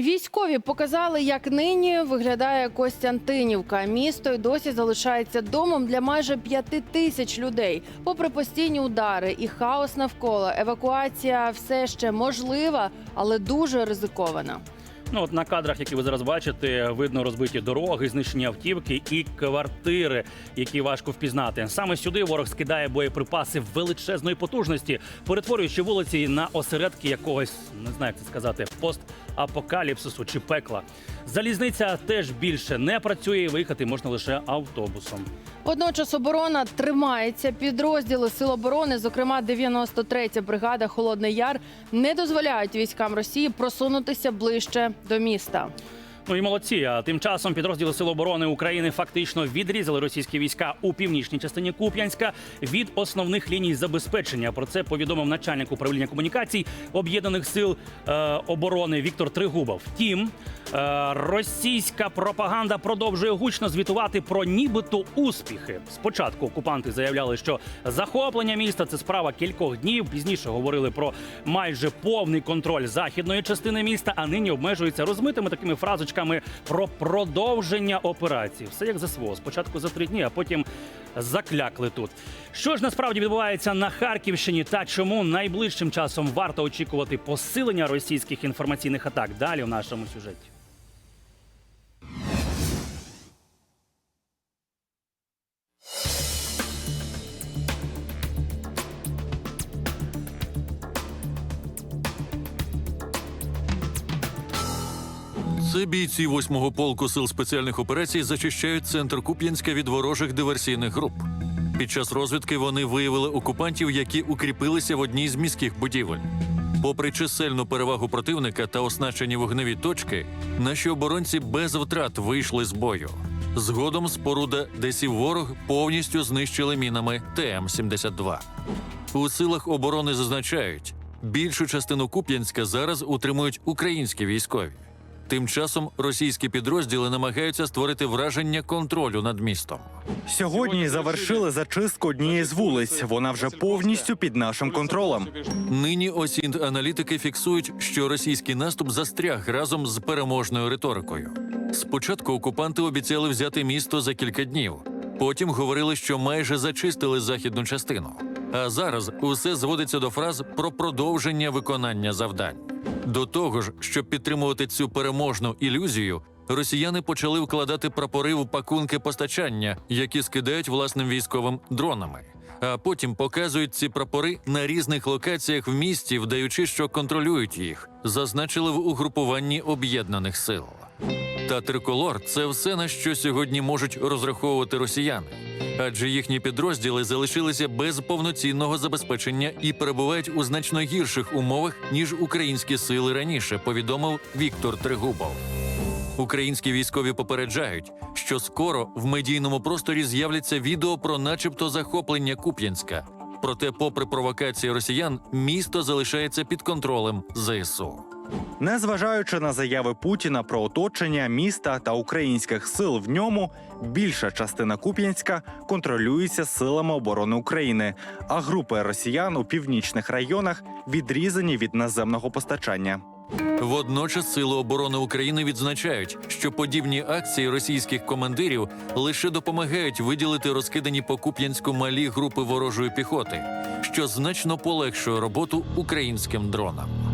Військові показали, як нині виглядає Костянтинівка. Місто й досі залишається домом для майже п'яти тисяч людей. Попри постійні удари і хаос навколо, евакуація все ще можлива, але дуже ризикована. Ну от на кадрах, які ви зараз бачите, видно розбиті дороги, знищені автівки і квартири, які важко впізнати. Саме сюди ворог скидає боєприпаси величезної потужності, перетворюючи вулиці на осередки якогось, не знаю, як це сказати, постапокаліпсису чи пекла. Залізниця теж більше не працює, і виїхати можна лише автобусом. Водночас оборона тримається. Підрозділи Сил оборони, зокрема 93-я бригада Холодний Яр, не дозволяють військам Росії просунутися ближче до міста. Ну і молодці. А тим часом підрозділи Сил оборони України фактично відрізали російські війська у північній частині Куп'янська від основних ліній забезпечення. Про це повідомив начальник управління комунікацій об'єднаних сил е, оборони Віктор Тригубов. Втім, е, російська пропаганда продовжує гучно звітувати про нібито успіхи. Спочатку окупанти заявляли, що захоплення міста це справа кількох днів. Пізніше говорили про майже повний контроль західної частини міста, а нині обмежуються розмитими такими фразочками про продовження операції. Все як ЗСВО. Спочатку за три дні, а потім заклякли тут. Що ж насправді відбувається на Харківщині та чому найближчим часом варто очікувати посилення російських інформаційних атак? Далі в нашому сюжеті. Це бійці 8-го полку сил спеціальних операцій зачищають центр Куп'янська від ворожих диверсійних груп. Під час розвідки вони виявили окупантів, які укріпилися в одній з міських будівель. Попри чисельну перевагу противника та оснащені вогневі точки, наші оборонці без втрат вийшли з бою. Згодом споруда, де сів ворог, повністю знищили мінами ТМ-72. У силах оборони зазначають, більшу частину Куп'янська зараз утримують українські військові. Тим часом російські підрозділи намагаються створити враження контролю над містом. Сьогодні завершили зачистку однієї з вулиць. Вона вже повністю під нашим контролем. Нині осінт аналітики фіксують, що російський наступ застряг разом з переможною риторикою. Спочатку окупанти обіцяли взяти місто за кілька днів. Потім говорили, що майже зачистили західну частину. А зараз усе зводиться до фраз про продовження виконання завдань. До того ж, щоб підтримувати цю переможну ілюзію, росіяни почали вкладати прапори в пакунки постачання, які скидають власним військовим дронами. А потім показують ці прапори на різних локаціях в місті, вдаючи, що контролюють їх, зазначили в угрупуванні об'єднаних сил. Та триколор це все на що сьогодні можуть розраховувати росіяни, адже їхні підрозділи залишилися без повноцінного забезпечення і перебувають у значно гірших умовах ніж українські сили раніше. Повідомив Віктор Тригубов. Українські військові попереджають, що скоро в медійному просторі з'являться відео про, начебто, захоплення Куп'янська. Проте, попри провокації росіян, місто залишається під контролем ЗСУ. Незважаючи на заяви Путіна про оточення міста та українських сил в ньому, більша частина Куп'янська контролюється силами оборони України, а групи росіян у північних районах відрізані від наземного постачання. Водночас Сили оборони України відзначають, що подібні акції російських командирів лише допомагають виділити розкидані по Куп'янську малі групи ворожої піхоти, що значно полегшує роботу українським дронам.